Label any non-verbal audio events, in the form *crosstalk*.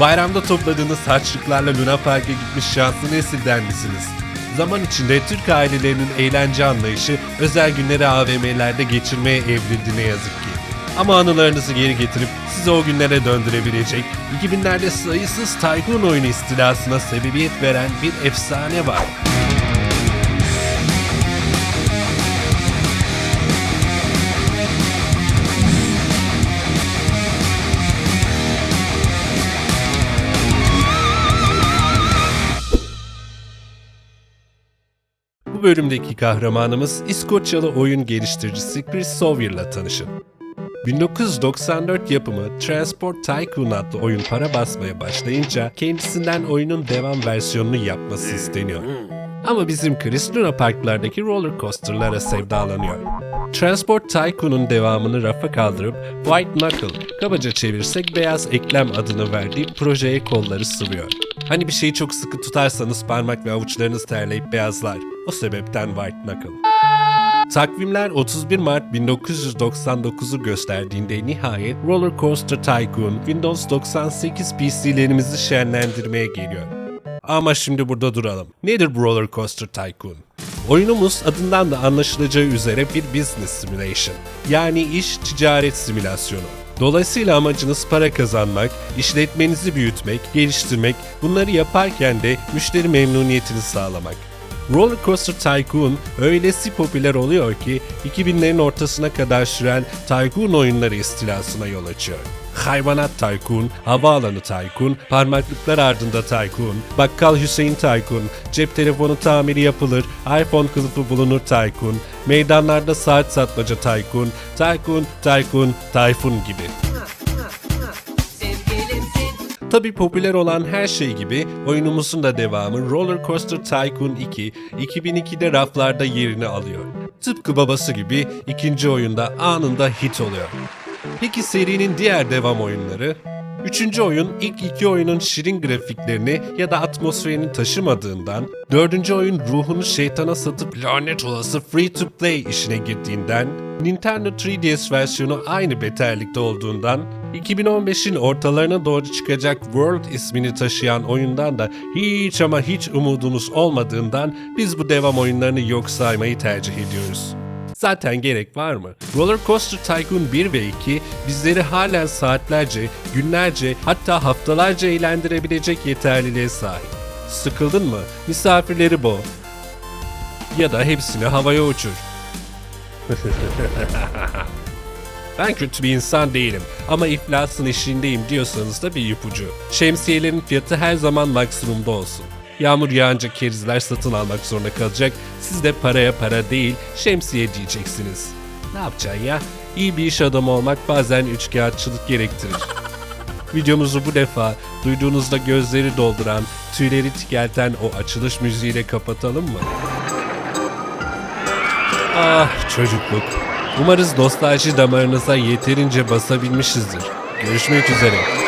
Bayramda topladığınız harçlıklarla Luna Park'a gitmiş şanslı nesilden misiniz? Zaman içinde Türk ailelerinin eğlence anlayışı özel günleri AVM'lerde geçirmeye evrildi ne yazık ki. Ama anılarınızı geri getirip sizi o günlere döndürebilecek 2000'lerde sayısız Tycoon oyunu istilasına sebebiyet veren bir efsane var. Bu bölümdeki kahramanımız İskoçyalı oyun geliştiricisi Chris Sawyer'la tanışın. 1994 yapımı Transport Tycoon adlı oyun para basmaya başlayınca kendisinden oyunun devam versiyonunu yapması isteniyor. Ama bizim Chris Luna Parklardaki roller coasterlara sevdalanıyor. Transport Tycoon'un devamını rafa kaldırıp White Knuckle, kabaca çevirsek beyaz eklem adını verdiği projeye kolları sıvıyor. Hani bir şeyi çok sıkı tutarsanız parmak ve avuçlarınız terleyip beyazlar. O sebepten White Knuckle. Takvimler 31 Mart 1999'u gösterdiğinde nihayet Roller Coaster Tycoon Windows 98 PC'lerimizi şenlendirmeye geliyor. Ama şimdi burada duralım. Nedir bu Roller Coaster Tycoon? Oyunumuz adından da anlaşılacağı üzere bir business simulation. Yani iş ticaret simülasyonu. Dolayısıyla amacınız para kazanmak, işletmenizi büyütmek, geliştirmek, bunları yaparken de müşteri memnuniyetini sağlamak. Roller Coaster Tycoon öylesi popüler oluyor ki 2000'lerin ortasına kadar süren Tycoon oyunları istilasına yol açıyor. Hayvanat Tycoon, Havaalanı Tycoon, Parmaklıklar Ardında Tycoon, Bakkal Hüseyin Tycoon, Cep telefonu tamiri yapılır, iPhone kılıfı bulunur Tycoon, Meydanlarda saat satmaca Tycoon, Tycoon, Tycoon, Tayfun gibi. Tabi popüler olan her şey gibi oyunumuzun da devamı Roller Coaster Tycoon 2 2002'de raflarda yerini alıyor. Tıpkı babası gibi ikinci oyunda anında hit oluyor. Peki serinin diğer devam oyunları? Üçüncü oyun ilk iki oyunun şirin grafiklerini ya da atmosferini taşımadığından, dördüncü oyun ruhunu şeytana satıp lanet olası free to play işine girdiğinden, Nintendo 3DS versiyonu aynı beterlikte olduğundan, 2015'in ortalarına doğru çıkacak World ismini taşıyan oyundan da hiç ama hiç umudumuz olmadığından biz bu devam oyunlarını yok saymayı tercih ediyoruz. Zaten gerek var mı? Roller Coaster Tycoon 1 ve 2 bizleri halen saatlerce, günlerce hatta haftalarca eğlendirebilecek yeterliliğe sahip. Sıkıldın mı? Misafirleri boğ. Ya da hepsini havaya uçur. *laughs* Ben kötü bir insan değilim ama iflasın eşiğindeyim diyorsanız da bir ipucu. Şemsiyelerin fiyatı her zaman maksimumda olsun. Yağmur yağınca kerizler satın almak zorunda kalacak. Siz de paraya para değil şemsiye diyeceksiniz. Ne yapacaksın ya? İyi bir iş adamı olmak bazen üçkağıtçılık gerektirir. *laughs* Videomuzu bu defa duyduğunuzda gözleri dolduran, tüyleri tikelten o açılış müziğiyle kapatalım mı? Ah çocukluk. Umarız nostalji damarınıza yeterince basabilmişizdir. Görüşmek üzere.